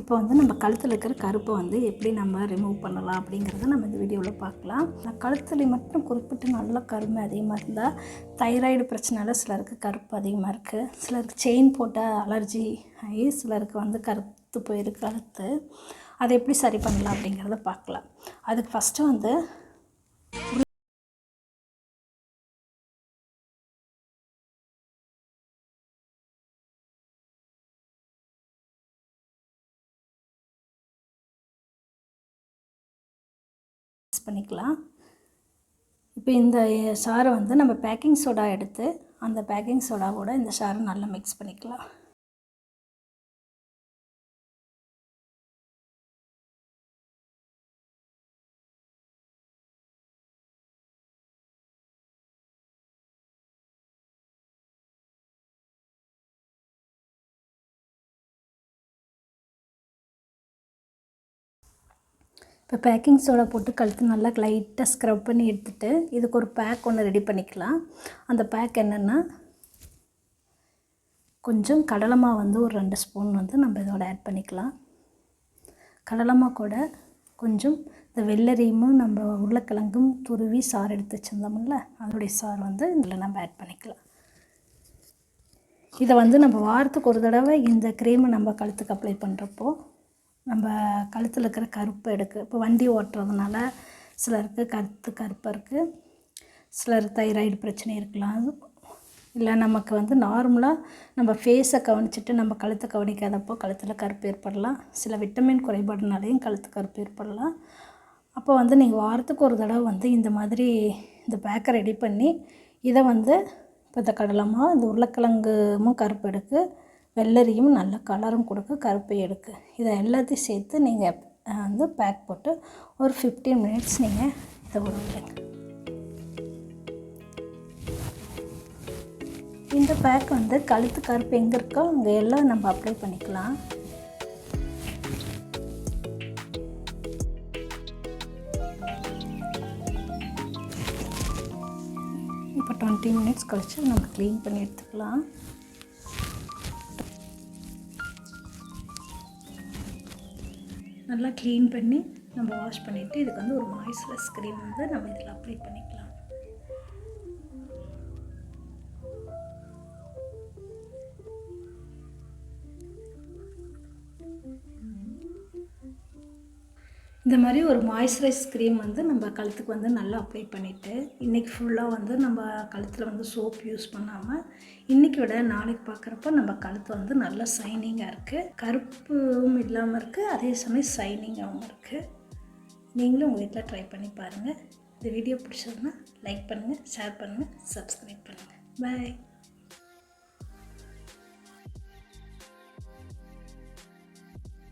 இப்போ வந்து நம்ம கழுத்தில் இருக்கிற கருப்பை வந்து எப்படி நம்ம ரிமூவ் பண்ணலாம் அப்படிங்கிறத நம்ம இந்த வீடியோவில் பார்க்கலாம். நான் கழுத்தில் மட்டும் குறிப்பிட்டு நல்லா கருமை அதிகமாக இருந்தால் தைராய்டு பிரச்சனையில் சிலருக்கு கருப்பு அதிகமாக இருக்குது சிலருக்கு செயின் போட்டால் அலர்ஜி ஆகி சிலருக்கு வந்து கருத்து போயிருக்கு கழுத்து. அதை எப்படி சரி பண்ணலாம் அப்படிங்கிறத பார்க்கலாம். அதுக்கு ஃபஸ்ட்டு வந்து மிக்ஸ் பண்ணிக்கலாம். இப்போ இந்த சாரை வந்து நம்ம பேக்கிங் சோடா எடுத்து அந்த பேக்கிங் சோடாவோட இந்த சாரை நல்லா மிக்ஸ் பண்ணிக்கலாம். இப்போ பேக்கிங் சோடா போட்டு கழுத்து நல்லா லைட்டாக ஸ்க்ரப் பண்ணி எடுத்துகிட்டு இதுக்கு ஒரு பேக் ஒன்று ரெடி பண்ணிக்கலாம். அந்த பேக் என்னென்னா கொஞ்சம் கடலைமா வந்து ஒரு ரெண்டு ஸ்பூன் வந்து நம்ம இதோட ஆட் பண்ணிக்கலாம். கடலைமா கூட கொஞ்சம் இந்த வெள்ளரியும் நம்ம உருளைக்கிழங்கும் துருவி சாறு எடுத்து வச்சுருந்தோம்ல அதோடைய சாறு வந்து இதில் நம்ம ஆட் பண்ணிக்கலாம். இதை வந்து நம்ம வாரத்துக்கு ஒரு தடவை இந்த க்ரீமை நம்ம கழுத்துக்கு அப்ளை பண்ணுறப்போ நம்ம கழுத்தில் இருக்கிற கருப்பு எடுக்கு இப்போ வண்டி ஓட்டுறதுனால சிலருக்கு கருத்து கருப்பாக இருக்குது சிலர் தைராய்டு பிரச்சனை இருக்கலாம். இல்லை நமக்கு வந்து நார்மலாக நம்ம ஃபேஸை கவனிச்சிட்டு நம்ம கழுத்தை கவனிக்காதப்போ கழுத்தில் கருப்பு ஏற்படலாம். சில விட்டமின் குறைபாடுனாலையும் கழுத்து கருப்பு ஏற்படலாம். அப்போ வந்து நீங்கள் வாரத்துக்கு ஒரு தடவை வந்து இந்த மாதிரி இந்த பேக்கை ரெடி பண்ணி இதை வந்து இப்போ இந்த கடலமாக இந்த உருளைக்கிழங்குமும் கருப்பு எடுக்கு வெள்ளரியும் நல்ல கலரும் கொடுக்க கருப்பை எடுக்கு. இதை எல்லாத்தையும் சேர்த்து நீங்கள் வந்து பேக் போட்டு ஒரு ஃபிஃப்டீன் மினிட்ஸ் நீங்கள் இதை விடுங்க இந்த பேக் வந்து கழுத்து கருப்பு எங்கே இருக்கோ அங்கே எல்லாம் நம்ம அப்ளை பண்ணிக்கலாம். இப்போ டுவெண்ட்டி மினிட்ஸ் கழிச்சு நம்ம க்ளீன் பண்ணி எடுத்துக்கலாம். நல்லா க்ளீன் பண்ணி நம்ம வாஷ் பண்ணிவிட்டு இதுக்கு வந்து ஒரு மாய்ஸ்சரைஸ் க்ரீம் வந்து நம்ம இதில் அப்ளை பண்ணிக்கலாம். இந்த மாதிரி ஒரு மாய்ஸ்சரைஸ் க்ரீம் வந்து நம்ம கழுத்துக்கு வந்து நல்லா அப்ளை பண்ணிவிட்டு இன்றைக்கி ஃபுல்லாக வந்து நம்ம கழுத்தில் வந்து சோப் யூஸ் பண்ணாமல் இன்றைக்கி விட நாளைக்கு பார்க்குறப்ப நம்ம கழுத்து வந்து நல்லா சைனிங்காக இருக்குது கருப்பும் இல்லாமல் இருக்குது அதே சமயம் சைனிங்காகவும் இருக்குது நீங்களும் உங்கள் வீட்டில் ட்ரை பண்ணி பாருங்கள் இந்த வீடியோ பிடிச்சதுன்னா லைக் பண்ணுங்கள் ஷேர் பண்ணுங்கள் சப்ஸ்கிரைப் பண்ணுங்கள் பாய்